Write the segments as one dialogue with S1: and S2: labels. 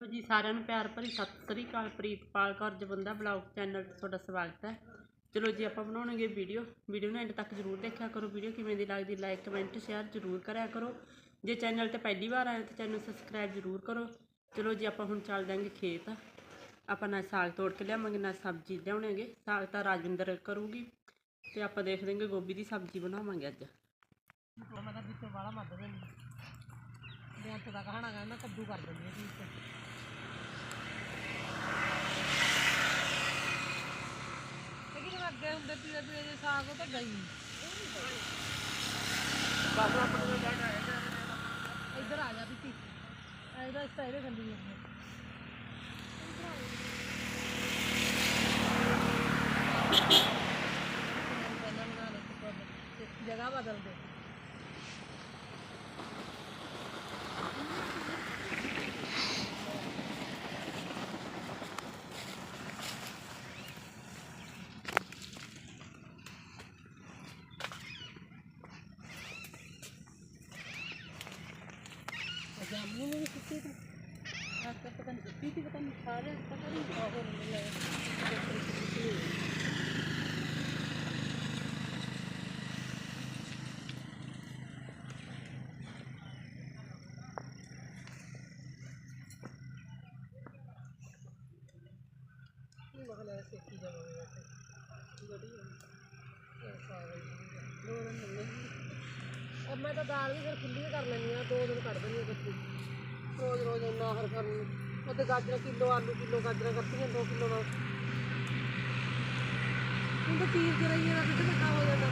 S1: ਲਓ ਜੀ, ਸਾਰਿਆਂ ਨੂੰ ਪਿਆਰ ਭਰੀ ਸਤਿ ਸ੍ਰੀ ਅਕਾਲ, ਪ੍ਰੀਤਪਾਲ ਕੌਰ ਜਵੰਦਾ ਬਲੌਗ ਚੈਨਲ ਤੇ ਤੁਹਾਡਾ ਸਵਾਗਤ ਹੈ। ਚਲੋ ਜੀ, ਆਪਾਂ ਬਣਾਉਣਗੇ ਵੀਡੀਓ। ਵੀਡੀਓ ਨੂੰ ਐਂਡ ਤੱਕ ਜਰੂਰ ਦੇਖਿਆ ਕਰੋ। ਵੀਡੀਓ ਕਿਵੇਂ ਦੀ ਲੱਗਦੀ ਲਾਈਕ ਕਮੈਂਟ ਸ਼ੇਅਰ ਜਰੂਰ ਕਰਿਆ ਕਰੋ। ਜੇ ਚੈਨਲ ਤੇ ਪਹਿਲੀ ਵਾਰ ਆਏ ਤਾਂ ਚੈਨਲ ਸਬਸਕ੍ਰਾਈਬ ਜਰੂਰ ਕਰੋ। ਚਲੋ ਜੀ, ਆਪਾਂ ਹੁਣ ਚੱਲ ਜਾਂਗੇ ਖੇਤ। ਆਪਾਂ ਨਾ ਸਾਗ ਤੋੜ ਕੇ ਲਿਆਵਾਂਗੇ ਨਾ ਸਬਜ਼ੀ ਲਿਆਉਣਗੇ ਸਾਗ ਤਾਂ ਰਾਜਵਿੰਦਰ ਕਰੂਗੀ ਤੇ ਆਪਾਂ ਦੇਖ ਲਾਂਗੇ ਗੋਭੀ ਦੀ ਸਬਜ਼ੀ ਬਣਾਵਾਂਗੇ ਅੱਜ।
S2: ਮੈਂ ਤਾਂ ਵਿੱਚੋਂ ਵਾਲਾ ਮੱਦ ਦੇਣੀ ਬੇਅੰਤ ਦਾ ਕਹਾਣਾ ਗਾ ਕੱਦੂ ਕਰ ਦਿੰਦੀ ਹਾਂ ਠੀਕ ਹੈ ਤੇ ਕਿਹਨੂੰ ਅੱਗੇ ਹੁੰਦੇ ਪੀਲੇ ਪੀਲੇ ਜੇ ਸਾਗ ਉਹ ਤਾਂ ਗਈ ਇੱਧਰ ਆ ਜਾ ਬੀਤੀ ਇਹਦਾ ਇਸ ਤਰ੍ਹਾਂ ਇਹਦੇ ਗੰਦੀ ਜਾਂਦੀ ਹੈ ਪਹਿਲਾਂ ਬਣਾ ਲੈ ਤੂੰ ਕਰ ਲੈ। ਜਗ੍ਹਾ ਬਦਲ ਦੇ ਜਾਮੂ ਨੂੰ ਵੀ ਸੁੱਤੀ ਤੂੰ
S1: ਆਹ ਤਾਂ ਪਤਾ ਨਹੀਂ ਦਿੱਤੀ ਸੀ ਪਤਾ ਨਹੀਂ ਸਾਰੇ ਪਤਾ ਨਹੀਂ
S2: ਆਹੋ ਨਹੀਂ ਮਗਲਾ ਸੇਕੀ ਜਾਵਾਂਗੇ ਵੈਸੇ ਵਧੀਆ ਦੋ ਦਿਨ ਮਿਲਣਗੇ ਔਰ ਮੈਂ ਤਾਂ ਦਾਲ ਵੀ ਫਿਰ ਖੁੱਲੀ ਕਰ ਲੈਣੀ ਆ ਦੋ ਦਿਨ ਕੱਢ ਦਿੰਦੀ ਆ ਕੱਚੀ ਰੋਜ਼ ਰੋਜ਼ ਇੰਨਾ ਹਰ ਕਰਨ ਉਹਦੇ ਗਾਜਰਾਂ ਕਿਲੋ, ਆਲੂ ਕਿਲੋ, ਗਾਜਰਾਂ ਕੱਟੀਆਂ 2 ਕਿਲੋ ਨਾਲ। ਹੁਣ ਤਾਂ ਪੀਰ ਚ ਰਹੀ ਹੈ ਕਿਤੇ ਹੋ ਜਾਂਦਾ।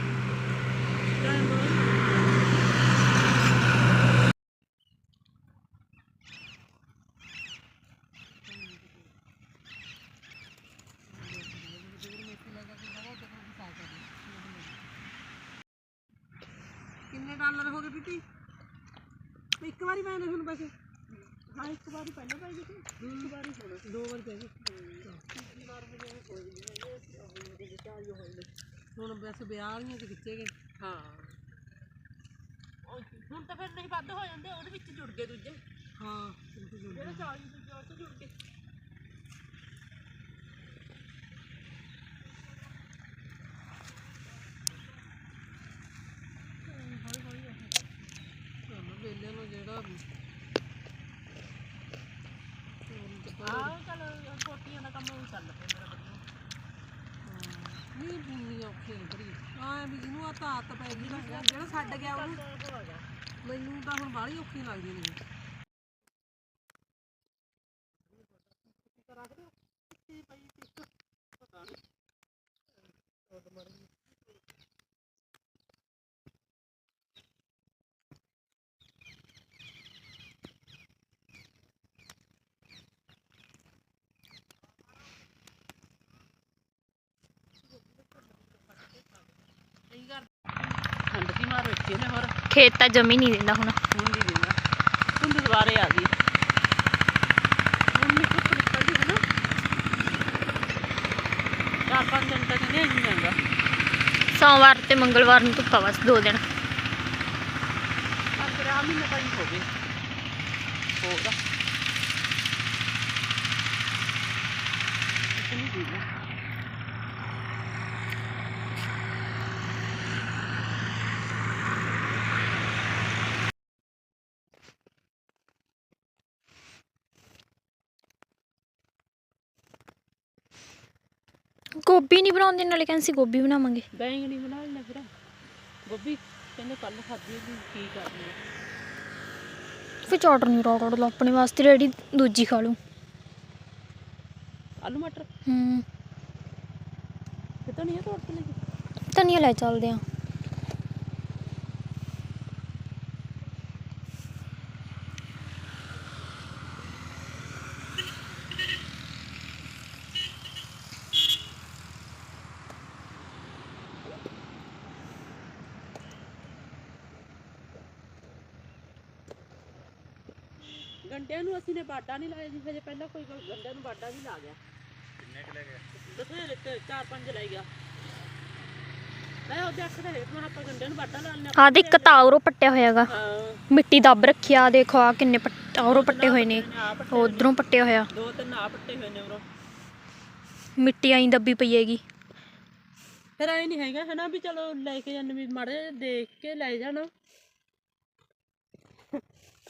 S2: ਕਿੰਨੇ ਡਾਲਰ ਹੋ ਗਏ ਬੀਬੀ? ਇੱਕ ਵਾਰੀ ਪਾਏ ਨੇ ਤੁਹਾਨੂੰ ਪੈਸੇ ਹਾਂ ਇੱਕ ਵਾਰੀ ਪਹਿਲਾਂ ਪਾਈ ਸੀ ਇੱਕ ਵਾਰੀ ਹੋਣਾ। ਦੋ ਵਾਰ ਪੈ ਗਏ ਹੁਣ ਵੈਸੇ ਵਿਆਹ ਵਾਲੀਆਂ ਚ ਖਿੱਚੇ ਗਏ।
S1: ਹਾਂ। ਉਹ ਹੁਣ ਤਾਂ ਫਿਰ ਨਹੀਂ ਵੱਧ ਹੋ ਜਾਂਦੇ ਉਹਦੇ ਵਿੱਚ ਜੁੜ ਗਏ ਦੂਜੇ।
S2: ਹਾਂ
S1: ਜਿਹੜੇ 40 ਦੂਜੇ ਉਹ ਤੋਂ ਜੁੜ ਗਏ
S2: ਚਲੋ ਵੇਲੇ ਨੂੰ ਜਿਹੜਾ
S1: ਆਹ ਚੱਲ ਕੋਟੀਆਂ ਦਾ ਕੰਮ ਉਹ ਚੱਲ ਪਿਆ ਮੇਰਾ ਵਧੀਆ।
S2: ਨਹੀਂ ਬੁੰਨੀ ਔਖੀ ਨਹੀਂ ਕਰੀ ਵੀ ਜਿਹਨੂੰ ਆ ਤਾਂ ਪੈ ਗਈ ਨਾ, ਜਿਹੜਾ ਛੱਡ ਗਿਆ ਉਹਨੂੰ, ਮੈਨੂੰ ਤਾਂ ਹੁਣ ਬਾਹਲੀ ਔਖੀ ਲੱਗਦੀ ਨਹੀਂ
S1: ਨੇ ਹੋਰ
S3: ਖੇਤ ਤਾਂ ਜਮੀ ਨਹੀਂ ਦਿੰਦਾ ਹੁਣ।
S1: ਹੁਣ ਨਹੀਂ ਦਿੰਦਾ ਹੁਣ ਦੁਬਾਰੇ ਆ ਗਈ। ਹੁਣ ਨਹੀਂ ਕੁੱਤ ਨਿਕਲ ਜੀ ਨਾ? ਚਾਰ ਪੰਜ ਦਿਨ ਤੱਕ ਨਹੀਂ ਆਈ ਜਾਂਦਾ।
S3: ਸੋਮਵਾਰ ਤੇ ਮੰਗਲਵਾਰ ਨੂੰ ਧੁੱਪਾ ਬਸ ਦੋ ਦਿਨ।
S1: ਮਹੀਨਾ ਤਾਂ ਹੀ ਹੋ ਗਏ ਹੋਰ ਇਤਨੀ ਦੀ
S3: ਗੋਭੀ ਨਹੀਂ ਬਣਾਉਂਦੇ ਨਾਲੇ ਕਹਿੰਦੇ ਸੀ ਗੋਭੀ ਬਣਾਵਾਂਗੇ।
S1: ਬੈਂਗਣੀ ਬਣਾ ਲੈਣਾ ਫਿਰ। ਗੋਭੀ ਕਹਿੰਦੇ ਕੱਲ ਖਾਧੀ ਕੀ ਕਰਨੀ
S3: ਫਿਰ ਚਟਨੀ ਰੋੜ ਰੋੜ ਲਓ ਆਪਣੇ ਵਾਸਤੇ ਰੈਡੀ ਦੂਜੀ ਖਾ ਲੂ
S1: ਆਲੂ ਮਟਰ?
S3: ਹੂੰ।
S1: ਕਿਤੋਂ ਨਹੀਂ ਤੋੜ ਕੇ ਲੈ ਕੇ।
S3: ਧਨੀਆ ਲੈ ਚੱਲਦੇ ਆ
S1: ਗੰਡਿਆਂ ਨੂੰ ਅਸੀਂ ਨੇ ਬਾਡਾ ਨਹੀਂ ਲਾਇਆ ਜੀ ਹਜੇ ਪਹਿਲਾਂ ਕੋਈ ਗੰਡਿਆਂ ਨੂੰ ਬਾਡਾ ਵੀ ਲਾ ਗਿਆ। ਕਿੰਨੇ ਕੁ ਲੈ ਗਿਆ ਦੱਸੇ ਚਾਰ ਪੰਜ ਲੈ ਗਿਆ। ਲੈ ਉਹ ਦੇਖ ਰਹੇ ਹੁਣ ਆਪਾਂ ਗੰਡੇ ਨੂੰ ਵਾਟਾ ਲਾ ਲੈਣੇ
S3: ਆ ਦੇ ਇੱਕ ਤਾਉਰੋ ਪੱਟਿਆ ਹੋਇਆਗਾ ਮਿੱਟੀ ਦੱਬ ਰੱਖਿਆ ਦੇਖੋ ਆ ਕਿੰਨੇ ਤਾਉਰੋ ਪੱਟੇ ਹੋਏ ਨੇ।
S1: ਪੱਟੇ
S3: ਉਧਰੋਂ ਪੱਟਿਆ ਹੋਇਆ
S1: ਦੋ ਤਿੰਨ ਆ ਪੱਟੇ ਹੋਏ ਨੇ ਉਰੋਂ
S3: ਮਿੱਟੀ ਆਈ ਦੱਬੀ ਪਈ ਹੈਗੀ।
S1: ਫਿਰ ਐ ਨਹੀਂ ਹੈਗਾ ਹਨਾ ਵੀ ਚਲੋ ਲੈ ਕੇ ਜਾਂਦੇ ਵੀ ਮਾੜੇ ਜਿਹੇ ਦੇਖ ਕੇ ਲੈ ਜਾਣਾ।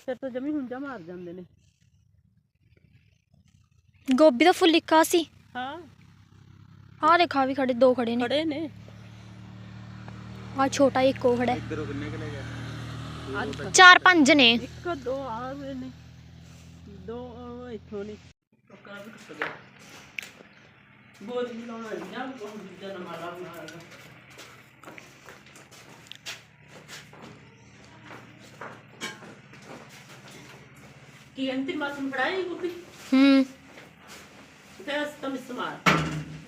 S1: ਫਿਰ ਤਾਂ ਜਮੀ ਹੁੰਜਾ ਮਾਰ ਜਾਂਦੇ ਨੇ।
S3: ਗੋਭੀ ਦਾ ਫੁੱਲ ਇੱਕ ਸੀ।
S1: ਹਾਂ।
S3: ਆਹ ਦੇਖਾ ਵੀ ਖੜੇ ਦੋ ਖੜੇ ਨੇ।
S1: ਖੜੇ ਨੇ।
S3: ਆ ਛੋਟਾ ਇੱਕ ਉਹ ਖੜਾ ਹੈ।
S4: ਇੱਧਰੋਂ ਕਿੰਨੇ ਕਿਲੇ ਗਏ
S1: ਆ ਦੇਖ।
S3: ਚਾਰ ਪੰਜ ਨੇ।
S1: ਇੱਕ ਦੋ ਆ ਹੋਏ ਨੇ। ਦੋ ਉਹ ਇੱਥੋਂ ਨੇ। ਪੱਕਾ ਵੀ ਟੁੱਟ ਗਿਆ ਬੋਲ ਨਹੀਂ ਲਾਉਣਾ ਜਾਂ ਬਹੁਤ ਜਿੱਦਾਂ ਮਾਰਾ ਮਾਰਾ ਕੀ ਅੰਤਿਮ ਫੜਾਈ ਗੁੱਪੀ?
S3: ਹੂੰ।
S1: ਤੇ ਅਸ ਤਮ ਇਸਤੇਮਾਲ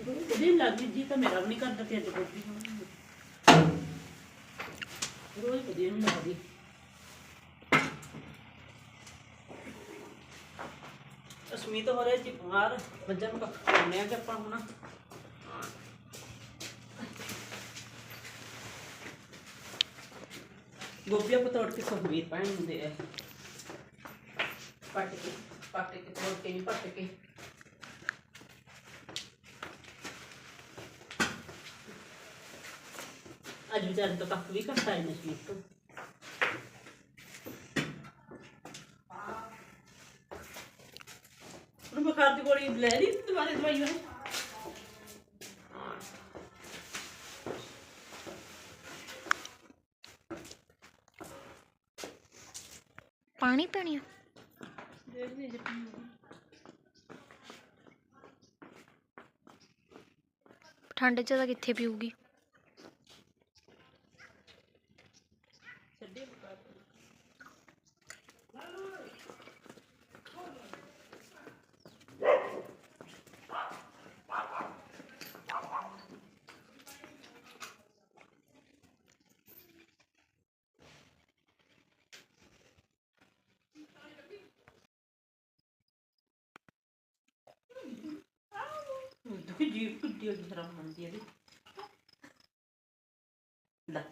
S1: ਉਹਦੀ ਲੱਗ ਜੀ ਤਾਂ ਮੇਰਾ ਵੀ ਨਹੀਂ ਕਰਦਾ ਤੇ ਅੱਜ ਗੁੱਪੀ ਰੋਜ਼ ਵਧੀਆ ਨਹੀਂ ਲੱਗਦੀ ਅਸਮੀਤ ਹੋ ਰਿਹਾ ਜੀ ਬਿਮਾਰ ਨੂੰ ਕੱਖ ਕਰਨੇ ਆ ਕਿ ਆਪਾਂ ਹੁਣ। ਗੋਭੀਆਂ ਕੋ ਸੁਖਵੀਰ ਪਾਣ ਹੁੰਦੇ ਆ ਪੱਟ ਕੇ ਪੱਟ ਕੇ ਤੋੜ ਕੇ ਵੀ ਪੱਟ ਕੇ। ਅੱਜ ਵਿਚਾਰੇ ਤੋਂ ਕੱਖ ਵੀ ਘੱਟ ਤੋਂ। ਉਹਨੂੰ ਬੁਖਾਰ ਦੀ ਗੋਲੀ ਲੈ ਲਈ ਦੁਬਾਰੇ ਦਵਾਈ ਉਹਨੇ?
S3: ਪਾਣੀ ਪੀਣੀ ਠੰਡ 'ਚ ਤਾਂ ਕਿੱਥੇ ਪੀਊਗੀ
S1: ਛੱਡੇ ਬੁਖਾਰ ਜੀਵ ਕੁੱਤੀ ਦੀ ਤਰ੍ਹਾਂ ਹੈ ਇਹਦੀ। ਲੈ।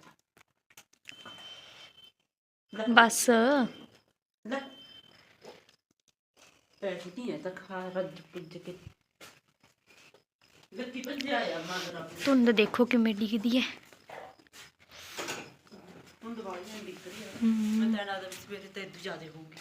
S1: ਲੈ।
S3: ਬਸ।
S1: ਲੈ। ਬੈਠੀ ਹੈ ਤਾਂ ਖਾ ਰੱਜ ਪੁੱਜ ਕੇ। ਗੱਤੀ ਭੱਜਿਆ ਆ ਮਗਰ
S3: ਧੁੰਦ ਦੇਖੋ ਕਿਵੇਂ ਡਿੱਗਦੀ ਹੈ
S1: ਨਿਕਲ ਆ ਮੈਂ ਤਾਂ ਇਹਨਾਂ ਦੇ ਸਵੇਰੇ ਤੇ ਇਦੋਂ ਜ਼ਿਆਦਾ ਹੋਊਗੀ।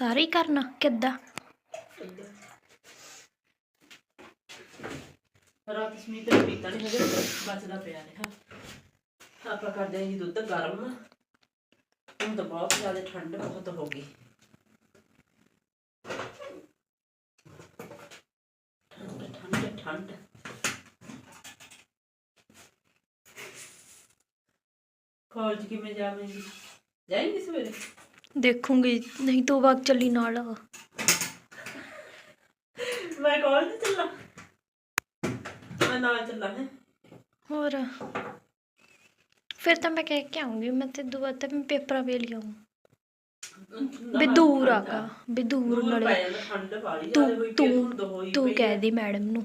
S3: ਸਾਰੇ ਹੀ ਕਰਨਾ? ਕਿੱਦਾਂ?
S1: ਰਾਤ ਸਮੀਤ ਨੇ ਪੀਤਾ ਨਹੀਂ ਹਜੇ ਬਚਦਾ ਪਿਆ ਰਿਹਾ ਆਪਾਂ ਕਰਦੇ ਹਾਂ ਜੀ ਦੁੱਧ ਗਰਮ। ਹੁਣ ਤਾਂ ਬਹੁਤ ਜ਼ਿਆਦਾ ਠੰਡ ਬਹੁਤ ਹੋ ਗਈ। ਠੰਡ ਠੰਡ ਠੰਡ। ਕਾਲਜ ਕਿਵੇਂ ਜਾਵੇਂਗੀ? ਜਾਏਂਗੀ ਸਵੇਰੇ?
S3: ਦੇਖੂੰਗੀ ਨਹੀਂ ਤੂੰ ਵਗ ਚੱਲੀ ਨਾਲ।
S1: ਮੈਂ ਕਾਲਜ ਚੱਲਾਂ ਮੈਂ ਨਾਲ ਚੱਲਾਂ ਹੈ।
S3: ਹੋਰ? ਫਿਰ ਤਾਂ ਮੈਂ ਕਹਿ ਕੇ ਆਉਂਗੀ ਮੈਂ ਤੇ ਦੁਆ ਤੇ ਮੈਂ ਪੇਪਰਾਂ ਵੇਲੇ ਆਉਂ ਵੀ ਦੂਰ ਆਗਾ ਵੀ ਦੂਰ ਨਾਲੇ
S1: ਠੰਡ ਵਾਲੀ
S3: ਤੂੰ ਤੂੰ ਤੂੰ ਕਹਿ। ਦੀ ਮੈਡਮ ਨੂੰ।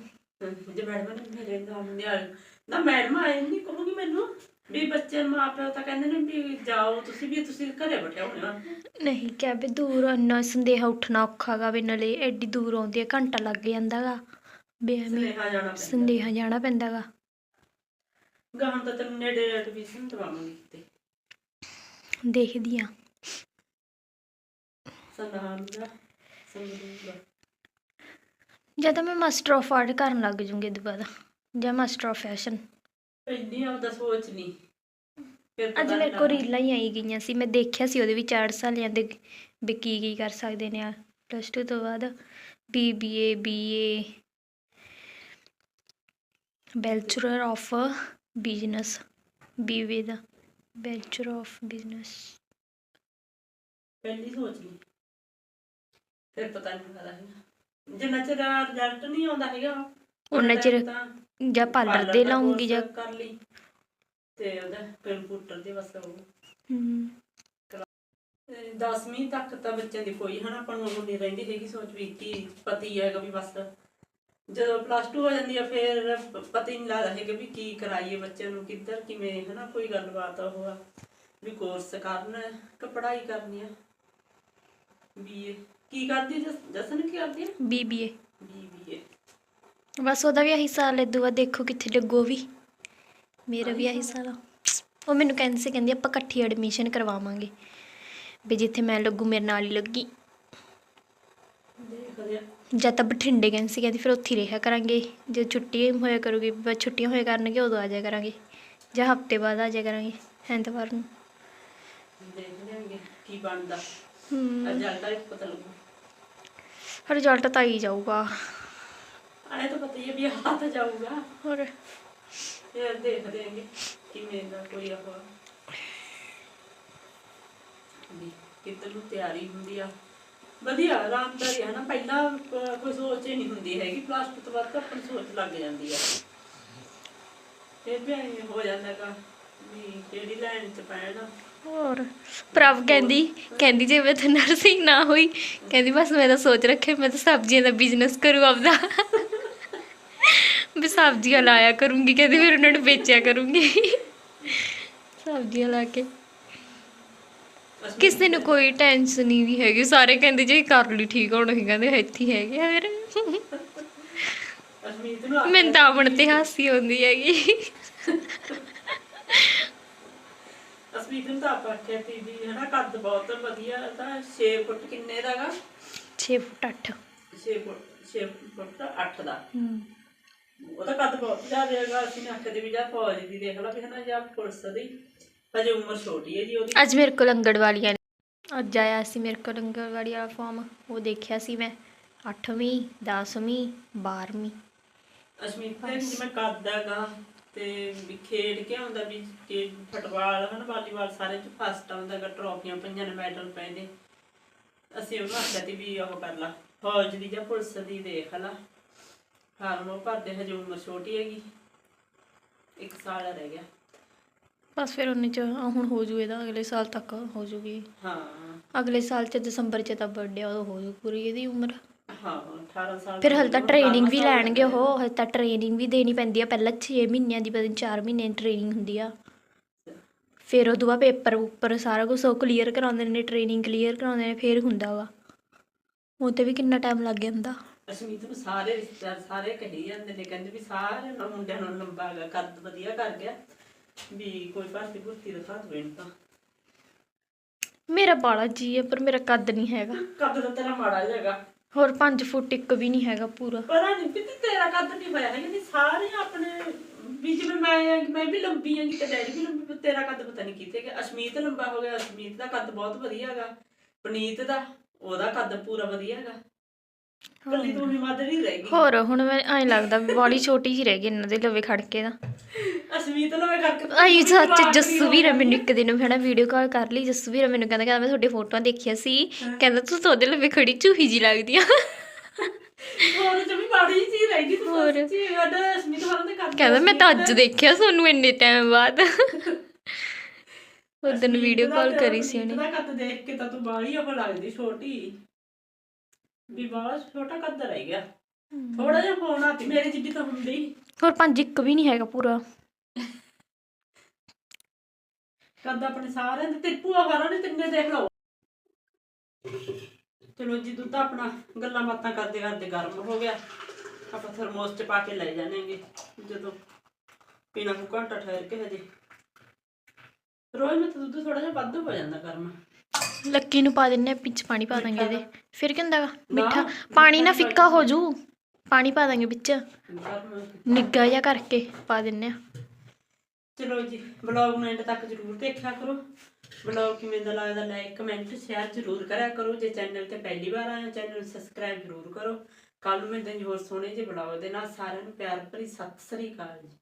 S1: ਜੇ ਮੈਡਮ ਨੇ ਮੇਰੇ ਨਾਲ ਨਾ ਮੈਡਮ ਆਏ ਨਹੀਂ ਕਹੂਗੀ ਮੈਨੂੰ। ਵੀ ਬੱਚੇ ਮਾਂ ਪਿਓ ਤਾਂ ਕਹਿੰਦੇ ਨੇ ਵੀ ਜਾਓ ਤੁਸੀਂ ਵੀ ਤੁਸੀਂ ਘਰੇ ਬੈਠੇ ਹੋਣੇ
S3: ਨਹੀਂ ਕਹਿ ਵੀ ਦੂਰ ਇੰਨਾ ਸੰਦੇਹਾ ਉੱਠਣਾ ਔਖਾ ਗਾ ਵੀ ਨਾਲੇ ਐਡੀ ਦੂਰ ਆਉਂਦੀ ਹੈ ਘੰਟਾ ਲੱਗ ਜਾਂਦਾਗਾ ਵੀ ਐਵੇਂ
S1: ਸੁਨੇਹਾ ਜਾਣਾ ਪੈਂਦਾ।
S3: ਸੰਦੇਹਾ ਜਾਣਾ ਪੈਂਦਾਗਾ
S1: ਗਾਹਾਂ ਤਾਂ ਤੈਨੂੰ ਨੇੜੇ ਐਡਮਿਸ਼ਨ ਦਵਾਵਾਂਗੀ ਤੇ
S3: ਦੇਖਦੀ ਆ।
S1: ਸੰਨਾਮ ਦਾ ਸੰਗਰੂਰ ਦਾ
S3: ਜਾਂ ਤਾਂ ਮੈਂ ਮਾਸਟਰ ਆਫ ਆਰਟ ਕਰਨ ਲੱਗ ਜੂੰਗੀ ਦੁਬਾਰਾ ਜਾਂ ਮਾਸਟਰ ਆਫ ਫੈਸ਼ਨ
S1: ਇੰਨੀ ਆਪਦਾ ਸੋਚ ਨਹੀਂ ਫਿਰ
S3: ਅੱਜ ਮੇਰੇ ਕੋਲ। ਰੀਲਾਂ ਹੀ ਆਈ ਗਈਆਂ ਸੀ। ਮੈਂ ਦੇਖਿਆ ਸੀ ਉਹਦੇ ਵਿੱਚ ਆਰਟ ਸਾਲਿਆਂ ਦੇ ਵੀ ਕੀ ਕੀ ਕਰ ਸਕਦੇ ਨੇ ਆ। ਪਲੱਸ 2 ਤੋਂ ਬਾਅਦ BBA BA bachelor of business ਬੀਵੇ ਦਾ। ਬੈਚਲਰ ਆਫ ਬਿਜ਼ਨਸ
S1: ਪਹਿਲੀ ਸੋਚ ਲਈ ਫਿਰ ਪਤਾ ਨਹੀਂ ਲੱਗਦਾ ਹੈ ਜਿੰਨਾ ਚਿਰ ਰਿਜ਼ਲਟ ਨਹੀਂ ਆਉਂਦਾ ਹੈਗਾ
S3: ਉਨਾ ਚਿਰ ਜਾਂ ਪਾਰਲਰ ਦੇ ਲਾਉਂਗੀ ਜਾਂ
S1: ਕਰ ਲਈ। ਤੇ ਉਹਦਾ ਕੰਪਿਊਟਰ ਦੇ ਬਸ ਉਹ।
S3: ਹਮ,
S1: 10ਵੀਂ ਤੱਕ ਤਾਂ ਬੱਚਿਆਂ ਦੀ ਕੋਈ ਹਨਾ ਆਪਾਂ ਨੂੰ ਉਹ ਨਹੀਂ ਰਹਿੰਦੀ ਹੈਗੀ ਸੋਚ ਵੀ ਕੀ ਪਤੀ ਹੈਗਾ ਵੀ ਬਸ। ਜਦੋਂ ਪਲੱਸ 2 ਹੋ ਜਾਂਦੀ ਆ ਫਿਰ ਪਤਾ ਹੀ ਨਹੀਂ ਲੱਗਦਾ ਹੈਗਾ ਵੀ ਕੀ ਕਰਾਈਏ ਬੱਚਿਆਂ ਨੂੰ ਕਿੱਧਰ ਕਿਵੇਂ ਹਨਾ ਕੋਈ ਗੱਲਬਾਤ ਉਹ ਆ। ਵੀ ਕੋਰਸ ਕਰਨਾ ਕਿ ਪੜ੍ਹਾਈ ਕਰਨੀ ਆ। ਬੀਏ ਕੀ ਕਰਦੀ ਜਸ- ਜਸਨ ਕੀ ਕਰਦੀ ਹੈ
S3: BBA
S1: ਬੀਬੀਏ
S3: ਬਸ ਉਹਦਾ ਵੀ ਆਹੀ ਸਾਲ ਹੈ ਦੁਆ ਦੇਖੋ ਕਿੱਥੇ ਲੱਗੋ ਵੀ। ਮੇਰਾ ਵੀ ਆਹੀ ਸਾਲ ਆ। ਉਹ ਮੈਨੂੰ ਕਹਿੰਦੀ ਸੀ ਕਹਿੰਦੀ ਆਪਾਂ ਇਕੱਠੀ ਐਡਮਿਸ਼ਨ ਕਰਵਾਵਾਂਗੇ। ਵੀ ਜਿੱਥੇ ਮੈਂ ਲੱਗੂ ਮੇਰੇ ਨਾਲ ਹੀ ਲੱਗੀ।
S1: ਦੇਖਦੇ ਆ
S3: ਜਾਂ ਤਾਂ ਬਠਿੰਡੇ ਕਹਿੰਦੀ ਸੀ ਕਹਿੰਦੀ ਫਿਰ ਉੱਥੇ ਹੀ ਰਿਹਾ ਕਰਾਂਗੇ। ਜੇ ਛੁੱਟੀ ਹੋਇਆ ਕਰੂਗੀ ਬਸ ਛੁੱਟੀਆਂ ਹੋਇਆ ਕਰਨਗੇ ਉਦੋਂ ਆ ਜਾਇਆ ਕਰਾਂਗੇ। ਜਾਂ ਹਫ਼ਤੇ ਬਾਅਦ ਆ ਜਾਇਆ ਕਰਾਂਗੇ ਐਤਵਾਰ ਨੂੰ।
S1: ਦੇਖਦੇ ਆਂਗੇ ਕੀ ਬਣਦਾ।
S3: ਹਮ
S1: ਰਿਜ਼ਲਟ ਦਾ ਵੀ ਪਤਾ ਲੱਗੂ।
S3: ਰਿਜ਼ਲਟ ਤਾਂ ਆਈ ਜਾਊਗਾ।
S1: ਆਏ ਤਾਂ ਪਤਾ ਹੀ ਹੈ ਵੀ ਹੱਥ ਜਾਊਗਾ।
S3: ਹੋਰ?
S1: ਫਿਰ ਦੇਖਦੇ ਆਂਗੇ ਕਿਵੇਂ ਦਾ ਕੋਈ ਉਹ ਵੀ ਕਿਤੇ ਨੂੰ ਤਿਆਰੀ ਹੁੰਦੀ ਆ। ਵਧੀਆ ਆਰਾਮਦਾਰੀ ਹੈ ਨਾ। ਪਹਿਲਾਂ ਕੋਈ ਸੋਚ ਹੀ ਨਹੀਂ ਹੁੰਦੀ ਹੈਗੀ। ਪਲੱਸ ਟੂ ਤੋਂ ਬਾਅਦ ਤਾਂ ਆਪਣੀ ਸੋਚ ਲੱਗ ਜਾਂਦੀ ਆ। ਫਿਰ ਵੀ ਐਂ ਹੋ ਜਾਂਦਾ ਗਾ ਵੀ ਕਿਹੜੀ ਲਾਈਨ 'ਚ ਪੈਣਾ
S3: ਹੋਰ? ਪ੍ਰਭ ਕਹਿੰਦੀ ਕਹਿੰਦੀ ਜੇ ਮੈਂ ਤਾਂ ਨਰਸਿੰਗ ਨਾ ਹੋਈ ਕਹਿੰਦੀ ਬਸ ਮੈਂ ਤਾਂ ਸੋਚ ਰੱਖਿਆ ਮੈਂ ਤਾਂ ਸਬਜ਼ੀਆਂ ਦਾ ਬਿਜ਼ਨਸ ਕਰੂ ਆਪਦਾ। ਵੀ ਸਬਜ਼ੀਆਂ ਲਾਇਆ ਕਰੂੰਗੀ ਕਹਿੰਦੀ ਫਿਰ ਉਹਨਾਂ ਨੂੰ ਵੇਚਿਆ ਕਰੂੰਗੀ। ਸਬਜ਼ੀਆਂ ਲਾ ਕੇ।
S1: ਅਸੀਂ
S3: ਕਿਸੇ ਨੂੰ ਕੋਈ ਟੈਨਸ਼ਨ ਨਹੀਂ ਵੀ ਹੈਗੀ ਸਾਰੇ ਕਹਿੰਦੇ ਜੇ ਕਰ ਲਈ ਠੀਕ ਹੋਣਾ ਹੀ ਕਹਿੰਦੇ ਇੱਥੇ ਹੀ ਹੈਗੇ ਆ ਫਿਰ। ਮੈਨੂੰ ਤਾਂ ਆਪਣ ਤੇ ਹਾਸੀ ਆਉਂਦੀ ਹੈਗੀ।
S1: ਅਸ਼ਮੀਤ ਨੂੰ ਤਾਂ ਆਪਾਂ ਆਖਿਆ ਸੀ ਵੀ ਹਨਾ ਕੱਦ ਬਹੁਤ ਵਧੀਆ ਤਾਂ 6 ਫੁੱਟ ਕਿੰਨੇ ਦਾਗਾ
S3: 6 ਫੁੱਟ 8
S1: 6 ਫੁੱਟ 6 ਫੁੱਟ 8 ਦਾ।
S3: ਹੂੰ।
S1: ਉਹਦਾ ਕੱਦ ਬਹੁਤ ਜ਼ਿਆਦਾ ਹੈਗਾ ਅਸੀਂ ਨੇ ਆਖਿਆ ਵੀ ਜਾਂ ਫੌਜ ਦੀ ਦੇਖ ਲਾ ਵੀ ਹਨਾ ਜਾਂ ਪੁਲਿਸ ਦੀ। ਹਜੇ ਉਮਰ ਛੋਟੀ ਹੈ ਜੀ ਉਹਦੀ।
S3: ਅੱਜ ਮੇਰੇ ਕੋਲ ਅੰਗੜਵਾਲੀਆਂ ਨੇ। ਅੱਜ ਆਇਆ ਸੀ ਮੇਰੇ ਕੋਲ ਅੰਗੜਵਾੜੀ ਵਾਲਾ ਫਾਰਮ ਉਹ ਦੇਖਿਆ ਸੀ ਮੈਂ 8ਵੀਂ 10ਵੀਂ 12ਵੀਂ
S1: ਅਸ਼ਮੀਤ ਨੇ ਜਿਵੇਂ ਕੱਦ ਹੈਗਾ ਤੇ ਵੀ ਖੇਡ ਕੇ ਆਉਂਦਾ ਵੀ ਕਿ ਫੁੱਟਬਾਲ ਹਨ ਵਾਲੀਬਾਲ ਸਾਰੇ ਚ ਫਸਟ ਆਉਂਦਾ ਗਾ ਟਰੋਫੀਆਂ ਪਈਆਂ ਨੇ ਮੈਡਲ ਪਏ ਨੇ। ਅਸੀਂ ਉਹਨੂੰ ਆਖਿਆ ਸੀ ਵੀ ਉਹ ਕਰ ਲਾ। ਫੌਜ ਦੀ ਜਾਂ ਪੁਲਿਸ ਦੀ ਦੇਖ ਲਾ। ਫਾਰਮ ਉਹ ਭਰਦੇ ਹਜੇ ਉਮਰ ਛੋਟੀ ਹੈਗੀ। ਇੱਕ ਸਾਲ ਰਹਿ ਗਿਆ।
S3: ਬਸ ਫਿਰ ਉਹਨੇ ਚ ਹੁਣ ਹੋ ਜੂ ਇਹਦਾ ਅਗਲੇ ਸਾਲ ਤੱਕ ਹੋ ਜੂਗੀ।
S1: ਹਾਂ।
S3: ਅਗਲੇ ਸਾਲ ਚ ਦਸੰਬਰ ਚ ਤਾਂ ਬਰਥਡੇ ਉਦੋਂ ਹੋ ਜੂ ਪੂਰੀ ਇਹਦੀ ਉਮਰ।
S1: ਹਾਂ 18 ਸਾਲ
S3: ਫਿਰ ਹਲ ਤਾਂ ਟ੍ਰੇਨਿੰਗ ਵੀ
S1: 18 ਸਾਲ
S3: ਲੈਣਗੇ ਉਹ ਹਲ ਤਾਂ ਟ੍ਰੇਨਿੰਗ ਵੀ ਦੇਣੀ ਪੈਂਦੀ ਆ ਪਹਿਲਾਂ 6 ਮਹੀਨਿਆਂ ਦੀ ਪਤਾ 4 ਮਹੀਨਿਆਂ ਦੀ ਟ੍ਰੇਨਿੰਗ ਹੁੰਦੀ ਆ। ਫਿਰ ਉਦੋਂ ਬਾਅਦ ਪੇਪਰ ਉੱਪਰ ਸਾਰਾ ਕੁਝ ਉਹ ਕਲੀਅਰ ਕਰਾਉਂਦੇ ਨੇ ਟ੍ਰੇਨਿੰਗ ਕਲੀਅਰ ਕਰਾਉਂਦੇ ਨੇ ਫਿਰ ਹੁੰਦਾ ਵਾ। ਉਹ ਤੇ ਵੀ ਕਿੰਨਾ ਟਾਈਮ ਲੱਗ ਜਾਂਦਾ।
S1: ਅਸ਼ਮੀਤ ਨੂੰ ਸਾਰੇ ਰਿਸ਼ਤੇਦਾਰ ਸਾਰੇ ਕਹੀ ਜਾਂਦੇ ਨੇ ਕਹਿੰਦੇ ਵੀ ਸਾਰੇ ਨਾ ਮੁੰਡਿਆਂ ਨੂੰ ਲੰਬਾ ਹੈਗਾ ਕੱਦ ਵਧੀਆ ਕਰ ਗਿਆ। ਵੀ ਕੋਈ ਭਰਤੀ ਭੁਰਤੀ ਦੋ ਇਹਨੂੰ ਤਾਂ।
S3: ਮੇਰਾ ਬਾਲਾ ਜੀ ਹੈ ਪਰ ਮੇਰਾ ਕੱਦ ਨਹੀਂ ਹੈਗਾ।
S1: ਕੱਦ ਤਾਂ ਤੇਰਾ ਮਾੜਾ ਜਿਹਾ ਹੈਗਾ।
S3: ਹੋਰ 5 ਫੁੱਟ ਇੱਕ ਵੀ ਨਹੀਂ ਹੈਗਾ ਪੂਰਾ।
S1: ਪਤਾ ਨਹੀਂ ਕਿ ਤੇਰਾ ਕੱਦ ਨਹੀਂ ਹੋਇਆ ਹੈ ਕਿ ਸਾਰੇ ਆਪਣੇ ਵੀ ਜਿਵੇਂ ਮੈਂ ਮੈਂ ਵੀ ਲੰਬੀ ਹਾਂ ਤੇ ਡੈਡੀ ਵੀ ਲੰਬੀ ਤੇਰਾ ਕੱਦ ਪਤਾ ਨਹੀਂ ਕਿੱਥੇ ਗਿਆ। ਅਸ਼ਮੀਤ ਲੰਬਾ ਹੋ ਗਿਆ ਅਸ਼ਮੀਤ ਦਾ ਕੱਦ ਬਹੁਤ ਵਧੀਆ ਹੈਗਾ। ਪਨੀਤ ਦਾ ਉਹਦਾ ਕੱਦ ਪੂਰਾ ਵਧੀਆ ਹੈਗਾ। ਕੱਲੀ ਤੂੰ ਹੀ ਵੱਧ ਨਹੀਂ ਰਹੇਗੀ।
S3: ਹੋਰ ਹੁਣ ਮੈਂ ਐਂ ਲੱਗਦਾ ਵੀ ਬਾਲੀ ਛੋਟੀ ਜਿਹੀ ਰਹਿ ਗਈ ਇਹਨਾਂ ਦੇ ਲਵੇ ਖੜ ਕੇ ਤਾਂ।
S1: ਅਸ਼ਮੀਤ ਲਵੇ ਕਰਕੇ
S3: ਆਈ ਸੱਚ ਜੱਸੂ ਵੀਰ ਮੈਨੂੰ ਇੱਕ ਦਿਨ ਹਨਾ ਵੀਡੀਓ ਕਾਲ ਕਰ ਲਈ। ਜੱਸੂ ਵੀਰ ਮੈਨੂੰ ਕਹਿੰਦਾ ਕਹਿੰਦਾ ਮੈਂ ਤੁਹਾਡੀ ਫੋਟੋਆਂ ਦੇਖੀਆਂ ਸੀ। ਕਹਿੰਦਾ ਤੂੰ ਤਾਂ ਉਹਦੇ ਲਵੇ ਖੜੀ ਝੂਹੀ ਜੀ ਲੱਗਦੀ ਆ।
S1: ਹੋਰ ਜਮੀ ਬਾੜੀ ਜੀ ਰਹਿ ਗਈ ਤੂੰ
S3: ਹੋਰ।
S1: ਸੱਚੀ ਸਾਡਾ ਅਸ਼ਮੀਤ ਵਾਲਾ ਦੇ ਕੱਦ
S3: ਕਹਿੰਦਾ ਮੈਂ ਤਾਂ ਅੱਜ ਦੇਖਿਆ ਤੁਹਾਨੂੰ ਇੰਨੇ ਟਾਈਮ ਬਾਅਦ। ਉਦੋਂ ਵੀਡੀਓ ਕਾਲ ਕਰੀ ਸੀ ਉਹਨੇ।
S1: ਕੱਦ ਦੇਖ ਕੇ ਤਾਂ ਤੂੰ ਬਾਹਲੀ ਉਹ ਲੱਗਦੀ ਛੋਟੀ। ਵੀ ਬਾਹਲਾ ਛੋਟਾ ਕੱਦ ਰਹਿ ਗਿਆ। ਥੋੜਾ ਜਿਹਾ ਫੋਨ ਆਤੀ ਮੇਰੇ ਜਿੱਡੀ ਤਾਂ ਹੁੰਦੀ।
S3: ਹੋਰ ਪੰਜ ਇੱਕ ਵੀ ਨਹੀਂ ਹੈਗਾ ਪੂਰਾ।
S1: ਕੱਦ ਆਪਣੇ ਸਾਰਿਆਂ ਦੇ ਤੇ ਭੂਆ ਘਰਾਂ ਨੇ ਤਿੰਨੇ ਦੇਖ ਲਓ। ਚਲੋ ਜੀ ਦੁੱਧ ਆਪਣਾ ਗੱਲਾਂ ਬਾਤਾਂ ਕਰਦੇ ਕਰਦੇ ਗਰਮ ਹੋ ਗਿਆ। ਆਪਾਂ ਥਰਮੋਸ ਚ ਪਾ ਕੇ ਲੈ ਜਾਣਾਂਗੇ ਜਦੋਂ ਪੀਣਾ ਨੂੰ ਘੰਟਾ ਠਹਿਰ ਕੇ ਹਜੇ। ਰੋਜ਼ ਮੈਂ ਦੁੱਧ ਥੋੜਾ ਜਿਹਾ ਵੱਧ ਹੋ ਜਾਂਦਾ ਗਰਮ।
S3: ਲੱਕੀ ਨੂੰ ਪਾ ਦਿੰਨੇ ਆ ਵਿੱਚ ਪਾਣੀ ਪਾ ਦਾਂਗੇ ਇਹਦੇ। ਫਿਰ ਕੀ ਹੁੰਦਾ ਗਾ ਮਿੱਠਾ। ਪਾਣੀ ਨਾ ਫਿੱਕਾ ਹੋ ਜੂ ਪਾਣੀ ਪਾ ਦਾਂਗੇ ਵਿੱਚ। ਨਿੱਗਾ ਜਿਹਾ ਕਰਕੇ ਪਾ ਦਿੰਨੇ ਆ
S1: ਚਲੋ ਜੀ ਵਲੌਗ ਨੂੰ ਐਂਡ ਤੱਕ ਜਰੂਰ ਦੇਖਿਆ ਕਰੋ। ਵਲੌਗ ਕਿਵੇਂ ਦਾ ਲੱਗਦਾ ਲਾਈਕ ਕਮੈਂਟ ਸ਼ੇਅਰ ਜਰੂਰ ਕਰਿਆ ਕਰੋ। ਜੇ ਚੈਨਲ ਤੇ ਪਹਿਲੀ ਵਾਰ ਆਏ ਚੈਨਲ ਨੂੰ ਸਬਸਕ੍ਰਾਈਬ ਜਰੂਰ ਕਰੋ। ਕੱਲ ਨੂੰ ਮਿਲਦੇ ਹਾਂ ਜੀ ਹੋਰ ਸੋਹਣੇ ਜਿਹੇ ਵਲੌਗ ਦੇ ਨਾਲ ਸਾਰਿਆਂ ਨੂੰ ਪਿਆਰ ਭਰੀ ਸਤਿ ਸ੍ਰੀ ਅਕਾਲ ਜੀ।